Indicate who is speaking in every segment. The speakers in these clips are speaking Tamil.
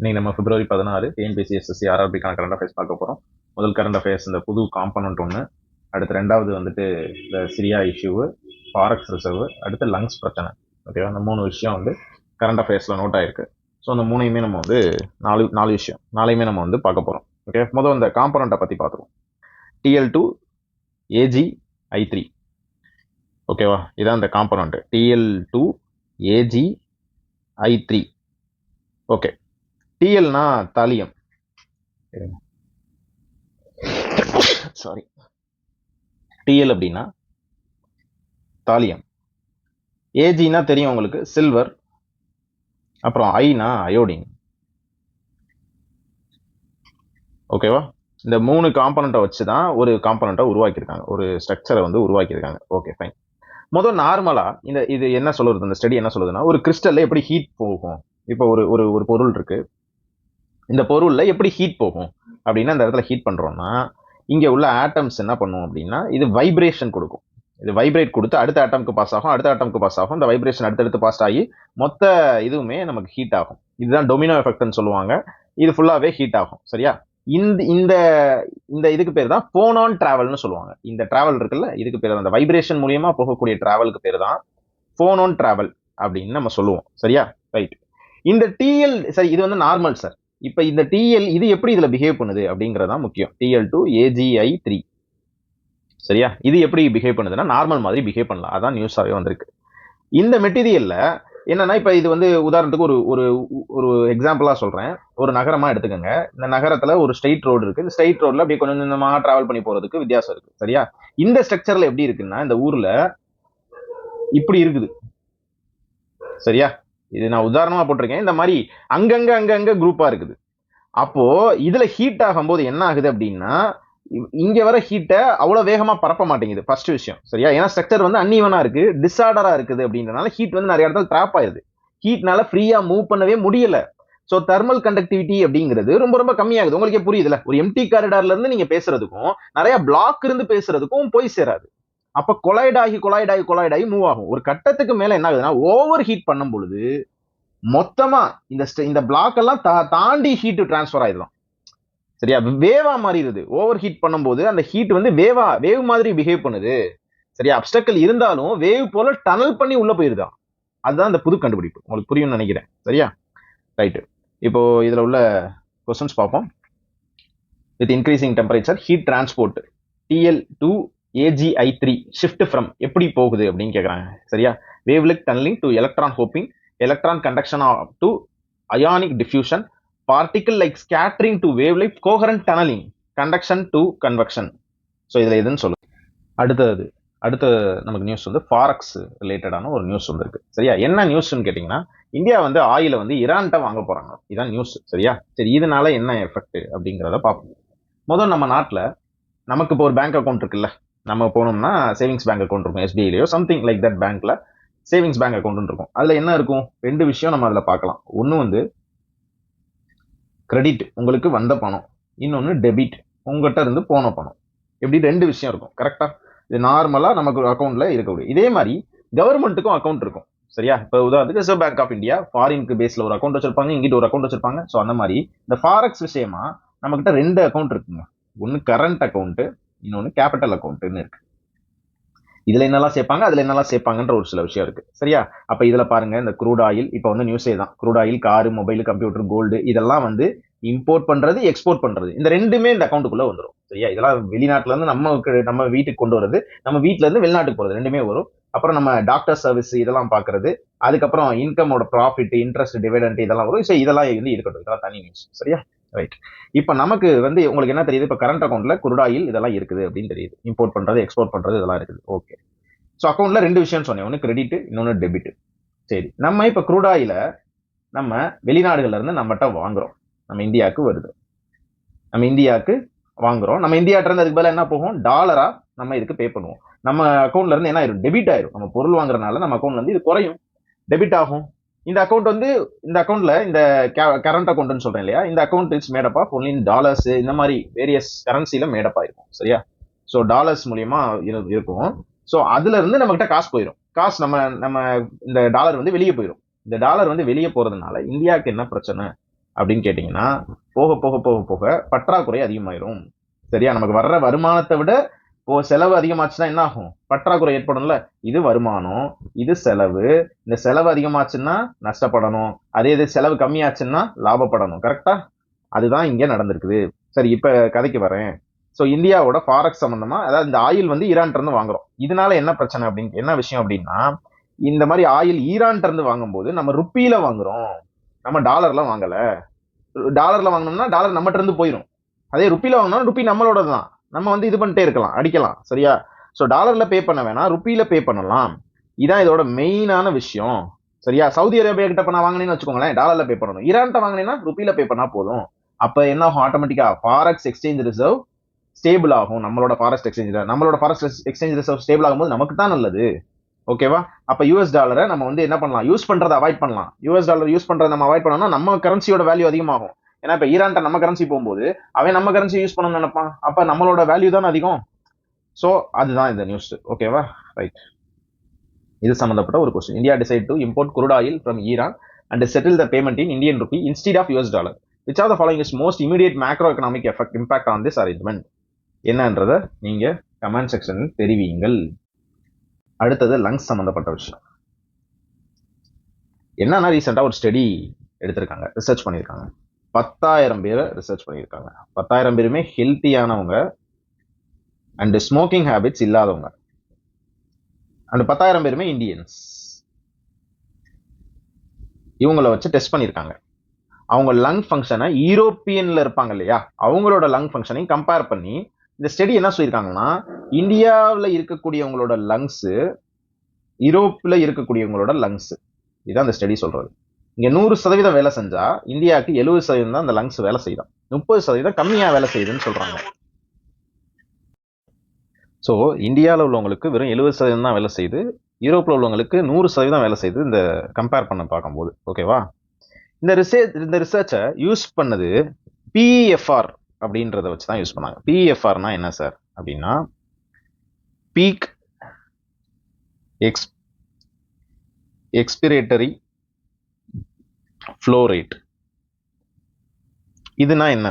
Speaker 1: இன்னைக்கு நம்ம பிப்ரவரி பதினாறு டிஎன்பிசி எஸ்எஸ்சி ஆர்ஆர்பிக்கான கரண்ட் அஃபேர்ஸ் பார்க்க போகிறோம் முதல் கரண்ட் அஃபேர்ஸ் இந்த புது காம்பனண்ட் ஒன்று அடுத்து ரெண்டாவது வந்துட்டு இந்த சிரியா இஷ்யூவு ஃபாரக்ஸ் ரிசர்வ் அடுத்து லங்ஸ் பிரச்சனை. ஓகேவா அந்த மூணு விஷயம் வந்து கரண்ட் அஃபேர்ஸில் நோட் ஆயிருக்கு. ஸோ அந்த மூணையுமே நம்ம வந்து நாலு நாலு விஷயம். நாளையுமே நம்ம வந்து பார்க்க போகிறோம் ஓகே முதல் இந்த காம்பனண்ட்டை பற்றி பார்த்துருவோம். TL two AG I three ஓகேவா இதான் இந்த component TL two AG I three okay டிஎல்னா thallium sorry TL அப்படின்னா தாலியம் ஏஜினா தெரியும் உங்களுக்கு சில்வர் அப்புறம் ஐனா அயோடின் ஓகேவா இந்த மூணு காம்பனண்ட்டை வச்சு தான் ஒரு காம்பனண்ட்டை உருவாக்கியிருக்காங்க. ஒரு ஸ்ட்ரக்சரை வந்து உருவாக்கியிருக்காங்க. ஓகே ஃபைன் முதல் நார்மலாக இந்த இது என்ன சொல்லுறது? இந்த ஸ்டடி என்ன சொல்லுதுன்னா ஒரு கிறிஸ்டலில் எப்படி ஹீட் போகும்? இப்போ ஒரு ஒரு ஒரு பொருள் இருக்குது இந்த பொருளில் எப்படி ஹீட் போகும்? அப்படின்னா இந்த இடத்துல ஹீட் பண்ணுறோம்னா இங்கே உள்ள ஆட்டம்ஸ் என்ன பண்ணும் அப்படின்னா இது வைப்ரேஷன் கொடுக்கும். இது வைப்ரேட் கொடுத்து அடுத்த ஆட்டம்க்கு பாஸ் ஆகும் அடுத்த ஆட்டம்க்கு பாஸ் ஆகும். இந்த வைப்ரேஷன் அடுத்தடுத்து பாஸ் ஆகி மொத்த இதுவுமே நமக்கு ஹீட் ஆகும். இதுதான் டொமினோ எஃபெக்ட்னு சொல்லுவாங்க. இது ஃபுல்லாகவே ஹீட் ஆகும். சரியா? இந்த இந்த இந்த இதுக்கு பேர் தான் போனான் டிராவல்னு சொல்லுவாங்க. இந்த டிராவல் இருக்குல்ல இதுக்கு பேர் தான். அந்த வைப்ரேஷன் மூலியமாக போகக்கூடிய டிராவலுக்கு பேர் தான் போனோன் டிராவல் அப்படின்னு நம்ம சொல்லுவோம். சரியா? ரைட் இந்த டிஎல் சரி இது வந்து நார்மல் சார் இப்போ இந்த டிஎல் இது எப்படி இதில் பிஹேவ் பண்ணுது அப்படிங்கிறதான் முக்கியம். டிஎல் டூ ஏஜிஐ த்ரீ சரியா? இது எப்படி பிஹேவ் பண்ணுதுன்னா நார்மல் மாதிரி பிஹேவ் பண்ணலாம். அதான் நியூஸாகவே வந்திருக்கு. இந்த மெட்டீரியலில் என்னன்னா இப்போ இது வந்து உதாரணத்துக்கு ஒரு ஒரு ஒரு எக்ஸாம்பிளாக சொல்கிறேன் ஒரு நகரமாக எடுத்துக்கோங்க. இந்த நகரத்தில் ஒரு ஸ்ட்ரெயிட் ரோடு இருக்குது இந்த ஸ்ட்ரெயிட் ரோடில் அப்படியே கொஞ்சம் கொஞ்சமாக ட்ராவல் பண்ணி போகிறதுக்கு வித்தியாசம் இருக்குது சரியா? இந்த ஸ்ட்ரக்சரில் எப்படி இருக்குன்னா இந்த ஊரில் இப்படி இருக்குது. சரியா? இது நான் உதாரணமாக போட்டிருக்கேன். இந்த மாதிரி அங்கங்கே அங்கங்கே குரூப்பாக இருக்குது. அப்போது இதில் ஹீட் ஆகும்போது என்ன ஆகுது அப்படின்னா இங்கே வர ஹீட்டை அவ்வளோ வேகமாக பரப்ப மாட்டேங்குது ஃபர்ஸ்ட் விஷயம். சரியா? ஏன்னா ஸ்ட்ரக்சர் வந்து அன்இவனாக இருக்குது டிஸார்டராக இருக்குது அப்படின்றனால ஹீட் வந்து நிறைய இடத்துல ட்ராப் ஆயிடுது ஹீட்னால ஃப்ரீயாக மூவ் பண்ணவே முடியல. ஸோ தெர்மல் கண்டக்டிவிட்டி அப்படிங்கிறது ரொம்ப ரொம்ப கம்மியாகுது. உங்களுக்கே புரியுதுல? ஒரு எம்டி காரிடார்ல இருந்து நீங்க பேசுறதுக்கும் நிறைய பிளாக் இருந்து பேசுறதுக்கும் போய் சேராது. அப்போ கொலாய்ட் ஆகி கொலாய்டாகி கொலாய்ட் ஆகி மூவ் ஆகும். ஒரு கட்டத்துக்கு மேலே என்ன ஆகுதுன்னா ஓவர் ஹீட் பண்ணும் பொழுது மொத்தமாக இந்த இந்த பிளாக் எல்லாம் தாண்டி ஹீட் டிரான்ஸ்ஃபர் ஆயிடலாம் சரியா? வேவா மாறிடுது. ஓவர் ஹீட் பண்ணும்போது அந்த ஹீட் வந்து வேவா வேவ் மாதிரி பிஹேவ் பண்ணுது. சரியா? அப்டக்கல் இருந்தாலும் வேவ் போல டனல் பண்ணி உள்ள போயிருதான் அதுதான் இந்த புது கண்டுபிடிப்பு. உங்களுக்கு புரியும்னு நினைக்கிறேன். சரியா? ரைட்டு இப்போ இதில் உள்ள கொஸ்டின்ஸ் பார்ப்போம். With increasing temperature heat transport TL two AGI three shift from எப்படி போகுது அப்படின்னு கேட்குறாங்க சரியா? Wavelike tunnelling to electron hopping electron conduction to ionic diffusion particle like scattering to wave like coherent tunnelling conduction to convection so இதில் எதுன்னு சொல்லு. அடுத்தது அடுத்த நமக்கு நியூஸ் வந்து ஃபாரக்ஸ் ரிலேட்டடான ஒரு நியூஸ் வந்துருக்கு சரியா? என்ன நியூஸ்ன்னு கேட்டிங்கன்னா இந்தியா வந்து ஆயில வந்து இரான்கிட்ட வாங்க போகிறாங்க இதுதான் நியூஸ் சரியா? சரி இதனால என்ன எஃபெக்ட் அப்படிங்கிறத பார்ப்போம். முதல் நம்ம நாட்டில் நமக்கு இப்போ ஒரு பேங்க் அக்கௌண்ட் இருக்குல்ல. நம்ம போனோம்னா சேவிங்ஸ் பேங்க் அக்கௌண்ட் இருக்கும் எஸ்பிஐலையோ சம்திங் லைக் தட் பேங்க்ல சேவிங்ஸ் பேங்க் அக்கௌண்ட் இருக்கும். அதில் என்ன இருக்கும்? ரெண்டு விஷயம் நம்ம அதில் பார்க்கலாம். ஒன்று வந்து கிரெடிட் உங்களுக்கு வந்த பணம். இன்னொன்று டெபிட் உங்ககிட்ட இருந்து போன பணம். இப்படி ரெண்டு விஷயம் இருக்கும். கரெக்டாக இது நார்மலாக நமக்கு அக்கௌண்ட்டில் இருக்கக்கூடிய. இதே மாதிரி கவர்மெண்ட்டுக்கும் அக்கௌண்ட் இருக்கும். சரியா? இப்போ உதாரணத்துக்கு ரிசர்வ் பேங்க் ஆஃப் இந்தியா ஃபாரினுக்கு பேஸில் ஒரு அக்கௌண்ட் வச்சிருப்பாங்க இங்கிட்ட ஒரு அக்கௌண்ட் வச்சிருப்பாங்க. ஸோ அந்த மாதிரி இந்த ஃபாரக்ஸ் விஷயமா நம்மக்கிட்ட ரெண்டு அக்கௌண்ட் இருக்குங்க. ஒன்று கரண்ட் அக்கௌண்ட்டு இன்னொன்று கேபிட்டல் அக்கௌண்ட்டுன்னு இருக்கு. இதுல என்னெல்லாம் சேர்ப்பாங்க? அதுல என்னெல்லாம் சேர்ப்பாங்கன்ற ஒரு சில விஷயம் இருக்கு. சரியா? அப்ப இதுல பாருங்க இந்த க்ரூட் ஆயில் இப்ப வந்து நியூஸே தான். Crude oil car mobile computer gold இதெல்லாம் வந்து இம்போர்ட் பண்றது எக்ஸ்போர்ட் பண்றது. இந்த ரெண்டுமே இந்த அக்கௌண்ட்டுக்குள்ள வந்துடும் சரியா? இதெல்லாம் வெளிநாட்டுல இருந்து நம்ம நம்ம வீட்டுக்கு கொண்டு வரது நம்ம வீட்டுல இருந்து வெளிநாட்டுக்கு போறது ரெண்டுமே வரும். அப்புறம் நம்ம டாக்டர் சர்வீஸ் இதெல்லாம் பாக்குறது அதுக்கப்புறம் இன்கமோட ப்ராஃபிட் இன்ட்ரெஸ்ட் டிவிடெண்ட் இதெல்லாம் வரும். ஸோ இதெல்லாம் வந்து இருக்கட்டும் இதெல்லாம் தனி நியூஸ் சரியா? ரைட் இப்போ நமக்கு வந்து உங்களுக்கு என்ன தெரியுது? இப்போ கரண்ட் அக்கௌண்ட்ல குருடாயில் இதெல்லாம் இருக்குது அப்படின்னு தெரியுது. இம்போர்ட் பண்றது எக்ஸ்போர்ட் பண்றது இதெல்லாம் இருக்குது. ஓகே ஸோ அக்கௌண்ட்ல ரெண்டு விஷயம் சொன்னேன். ஒன்று கிரெடிட் இன்னொன்று டெபிட் சரி. நம்ம இப்போ குரூடாயில் நம்ம வெளிநாடுகள்ல இருந்து நம்மகிட்ட வாங்குறோம். நம்ம இந்தியாவுக்கு வருது. நம்ம இந்தியாவுக்கு வாங்குறோம். நம்ம இந்தியாட்ட இருந்து அதுக்கு பதிலாக என்ன போகும்? டாலரா நம்ம இதுக்கு பே பண்ணுவோம். நம்ம அக்கௌண்ட்ல இருந்து என்ன ஆயிரும்? டெபிட் ஆயிரும். நம்ம பொருள் வாங்குறதுனால நம்ம அக்கௌண்ட்ல இருந்து இது குறையும். டெபிட் ஆகும். இந்த அக்கௌண்ட் வந்து இந்த அக்கௌண்ட்ல இந்த கரண்ட் அக்கௌண்ட்னு சொல்றேன் இல்லையா? இந்த account it's made up of only dollars இந்த மாதிரி வேரியஸ் கரன்சில மேடப் ஆயிருக்கும் சரியா? ஸோ டாலர்ஸ் மூலியமா இருக்கும். ஸோ அதுல இருந்து நம்ம கிட்ட காசு போயிடும் காசு நம்ம நம்ம இந்த டாலர் வந்து வெளியே போயிடும் இந்த டாலர் வந்து வெளியே போறதுனால இந்தியாவுக்கு என்ன பிரச்சனை அப்படின்னு கேட்டிங்கன்னா போக போக போக போக பற்றாக்குறை அதிகமாயிரும் சரியா? நமக்கு வர்ற வருமானத்தை விட இப்போ செலவு அதிகமாச்சுன்னா என்ன ஆகும் பற்றாக்குறை ஏற்படும்ல? இது வருமானம் இது செலவு. இந்த செலவு அதிகமாச்சுன்னா நஷ்டப்படணும். அதே இது செலவு கம்மியாச்சுன்னா லாபப்படணும். கரெக்டா? அதுதான் இங்கே நடந்திருக்குது. சரி இப்போ கதைக்கு வரேன். ஸோ இந்தியாவோட ஃபாரெக்ஸ் சம்மந்தமாக அதாவது இந்த ஆயில் வந்து ஈரான்ட்டிருந்து வாங்குறோம். இதனால என்ன பிரச்சனை அப்படின்னு என்ன விஷயம் அப்படின்னா இந்த மாதிரி ஆயில் ஈரான்ட்டிருந்து வாங்கும்போது நம்ம ருப்பியில் வாங்குறோம். நம்ம டாலர்லாம் வாங்கலை. டாலரில் வாங்கினோம்னா டாலர் நம்மகிட்ட இருந்து போயிடும் அதே ருப்பியில் வாங்கினா ருப்பி நம்மளோட தான் நம்ம வந்து இது பண்ணிட்டே இருக்கலாம் அடிக்கலாம் சரியா? ஸோ டாலரில் பே பண்ண வேணாம் ருப்பியில் பே பண்ணலாம். இதான் இதோட மெயினான விஷயம் சரியா? சவுதி அரேபியா கிட்ட இப்போ நான் வாங்கினேன்னு வச்சுக்கோங்களேன் டாலரில் பே பண்ணணும். ஈரான்ட்ட வாங்கினேன்னா ருப்பியில் பே பண்ணால் போதும். அப்போ என்ன ஆகும்? ஆட்டோமேட்டிக்காக ஃபாரக்ஸ் எக்ஸ்சேஞ்ச் ரிசர்வ் ஸ்டேபிள் ஆகும். நம்மளோட ஃபாரஸ்ட் எக்ஸ்சேஞ்ச் நம்மளோட ஃபாரஸ்ட் எக்ஸ்சேஞ்ச் ரிசர்வ் ஸ்டேபிள் ஆகும்போது நமக்கு தான் நல்லது. ஓகேவா அப்போ யூஎஸ் டாலரை நம்ம வந்து என்ன பண்ணலாம்? யூஸ் பண்ணுறதை அவாய்ட் பண்ணலாம். யூஎஸ் டாலர் யூஸ் பண்ணுறதை நம்ம அவாய்ட் பண்ணோம்னா நம்ம கரன்சியோட வேல்யூ அதிகமாகும். ஏன்னா இப்ப ஈரான்ட்ட நம்ம கரன்சி போகும்போது அவன் நம்ம கரன்சி யூஸ் பண்ண நினைப்பான். அப்ப நம்மளோட வேல்யூ தான் அதிகம்? ஸோ அதுதான் இந்த நியூஸ் ஓகேவா ரைட் இது சம்பந்தப்பட்ட ஒரு question India decide to import crude oil from Iran and settle the payment in Indian rupee instead of US dollar which are the following is most immediate macro economic effect impact on this arrangement என்னன்றதை நீங்க கமெண்ட் செக்ஷனில் தெரிவியுங்கள். அடுத்தது லங்ஸ் சம்மந்தப்பட்ட விஷயம். என்னன்னா ரீசெண்டாக ஒரு ஸ்டடி எடுத்திருக்காங்க ரிசர்ச் பண்ணியிருக்காங்க. பத்தாயிரம் பேரை ரிசர்ச் பண்ணியிருக்காங்க. பத்தாயிரம் பேருமே ஹெல்த்தியானவங்க அண்ட் ஸ்மோக்கிங் ஹேபிட்ஸ் இல்லாதவங்க. அண்ட் பத்தாயிரம் பேருமே இந்தியன்ஸ் இவங்கள வச்சு டெஸ்ட் பண்ணியிருக்காங்க. அவங்க லங் ஃபங்க்ஷனை யூரோப்பியன்ல இருப்பாங்க இல்லையா? அவங்களோட லங் ஃபங்க்ஷனையும் கம்பேர் பண்ணி இந்த ஸ்டடி என்ன சொல்லியிருக்காங்கன்னா இந்தியாவில் இருக்கக்கூடியவங்களோட லங்ஸு யூரோப்பில் இருக்கக்கூடியவங்களோட லங்ஸ் இதுதான் இந்த ஸ்டடி சொல்றது. இங்க நூறு சதவீதம் வேலை செஞ்சா இந்தியாவுக்கு எழுபது சதவீதம் தான் அந்த லங்ஸ் வேலை செய்யும் முப்பது சதவீதம் கம்மியாக வேலை செய்யுதுன்னு சொல்றாங்க. ஸோ இந்தியாவில் உள்ளவங்களுக்கு வெறும் எழுபது சதவீதம் தான் வேலை செய்யுது. யூரோப்பில் உள்ளவங்களுக்கு நூறு சதவீதம் வேலை செய்யுது இந்த கம்பேர் பண்ண பார்க்கும்போது. ஓகேவா இந்த ரிசர்ச் இந்த ரிசர்ச்சை யூஸ் பண்ணது பிஇஎஃப்ஆர் அப்படின்றத வச்சு தான் யூஸ் பண்ணாங்க. பிஇஎஃப்ஆர்னா என்ன சார் அப்படின்னா peak ex expiratory flow rate இதுனா என்ன?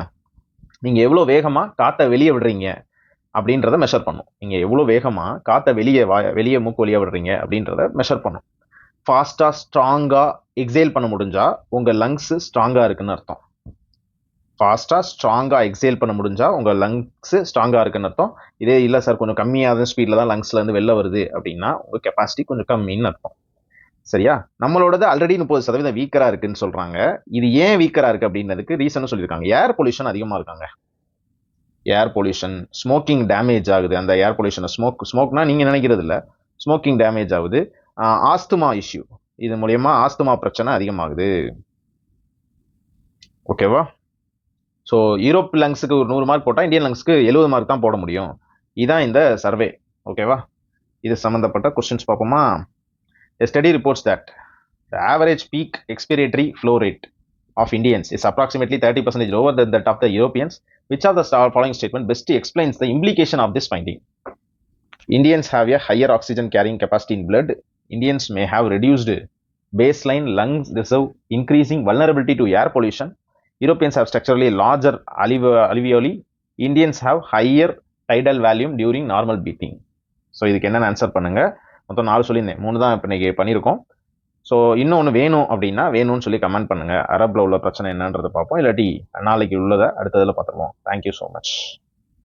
Speaker 1: நீங்கள் எவ்வளோ வேகமாக காற்றை வெளியே விடுறீங்க அப்படின்றத மெஷர் பண்ணும். நீங்கள் எவ்வளோ வேகமாக காற்றை வெளியே வா வெளியே மூக்கு வெளியே விடுறீங்க அப்படின்றத மெஷர் பண்ணும். ஃபாஸ்ட்டாக ஸ்ட்ராங்காக எக்ஸேல் பண்ண முடிஞ்சால் உங்கள் லங்ஸு ஸ்ட்ராங்காக இருக்குன்னு அர்த்தம். ஃபாஸ்ட்டாக ஸ்ட்ராங்காக எக்ஸேல் பண்ண முடிஞ்சால் உங்கள் லங்ஸு ஸ்ட்ராங்காக இருக்குன்னு அர்த்தம். இதே இல்லை சார் கொஞ்சம் கம்மியாக ஸ்பீடில் தான் லங்ஸ்லேருந்து வெளில வருது அப்படின்னா உங்கள் கெப்பாசிட்டி கொஞ்சம் கம்மின்னு அர்த்தம். சரியா? நம்மளோடது ஆல்ரெடி முப்பது சதவீதம் வீக்கராக இருக்குன்னு சொல்கிறாங்க இது ஏன் வீக்கராக இருக்குது அப்படின்றதுக்கு ரீசன் சொல்லியிருக்காங்க. ஏர் பொல்யூஷன் அதிகமாக இருக்காங்க. ஏர் பொல்யூஷன் ஸ்மோக்கிங் டேமேஜ் ஆகுது. அந்த ஏர் பொல்யூஷனை ஸ்மோக் ஸ்மோக்னா நீங்கள் நினைக்கிறது இல்லை ஸ்மோக்கிங் டேமேஜ் ஆகுது. ஆஸ்துமா இஷ்யூ இது மூலயமா ஆஸ்துமா பிரச்சனை அதிகமாகுது. ஓகேவா ஸோ யூரோப் லங்ஸுக்கு ஒரு நூறு மார்க் போட்டால் இந்தியன் லங்ஸுக்கு எழுபது மார்க் தான் போட முடியும். இதுதான் இந்த சர்வே ஓகேவா இது சம்மந்தப்பட்ட கொஸ்டின்ஸ் பார்ப்போமா? A study reports that the average peak expiratory flow rate of Indians is approximately 30% lower than that of the Europeans. Which of the star- following statement best explains the implication of this finding? Indians have a higher oxygen carrying capacity in blood. Indians may have reduced baseline lung reserve, increasing vulnerability to air pollution. Europeans have structurally larger alve- alveoli. Indians have higher tidal volume during normal breathing. So இதுக்கு என்னென்ன ஆன்சர் பண்ணுங்க மொத்தம் நாலு சொல்லியிருந்தேன். மூணு தான் இப்போ நீங்கள் பண்ணியிருக்கோம். ஸோ இன்னொன்று வேணும் அப்படின்னா வேணும்னு சொல்லி கமெண்ட் பண்ணுங்கள் அரபில் உள்ள பிரச்சனை என்னன்றதை பார்ப்போம். இல்லாட்டி நாளைக்கு உள்ளதை அடுத்ததில் பார்த்துருவோம். Thank you so much